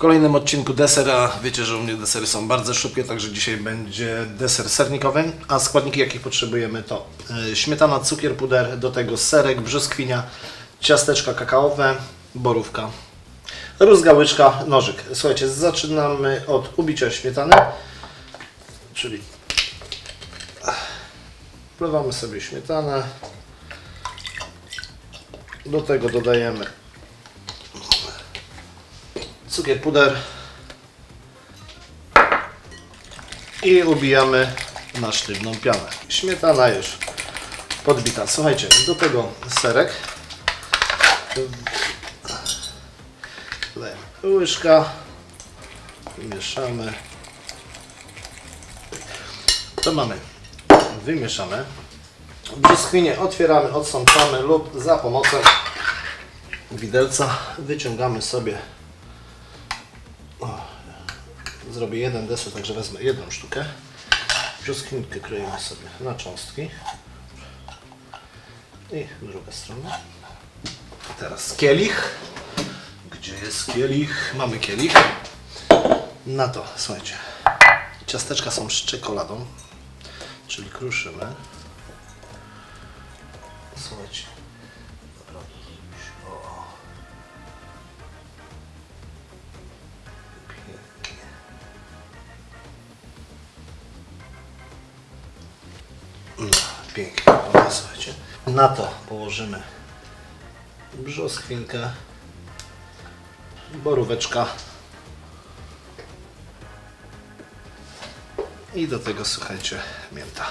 kolejnym odcinku desera. Wiecie, że u mnie desery są bardzo szybkie, także dzisiaj będzie deser sernikowy. A składniki, jakich potrzebujemy to e, śmietana, cukier, puder, do tego serek, brzoskwinia, ciasteczka kakaowe, borówka, rózga, łyczka, nożyk. Słuchajcie, zaczynamy od ubicia śmietany, czyli wlewamy sobie śmietanę. Do tego dodajemy cukier, puder i ubijamy na sztywną pianę. Śmietana już podbita. Słuchajcie, do tego serek. Dajemy łyżka. Mieszamy. To mamy wymieszane. Brzoskwinie otwieramy, odsączamy lub za pomocą widelca wyciągamy sobie zrobię jeden deser, także wezmę jedną sztukę. Brzoskwinkę kroimy sobie na cząstki. I druga strona. Teraz kielich gdzie jest kielich? mamy kielich. Na to, słuchajcie ciasteczka są z czekoladą czyli kruszymy. Słuchajcie pięknie. Słuchajcie. Na to położymy brzoskwinkę, boróweczka i do tego, słuchajcie, mięta.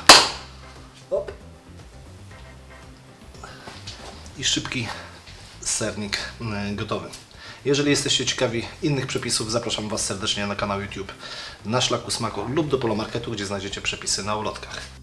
Hop. I szybki sernik y, gotowy. Jeżeli jesteście ciekawi innych przepisów, zapraszam Was serdecznie na kanał YouTube Na Szlaku Smaku lub do Polomarketu, gdzie znajdziecie przepisy na ulotkach.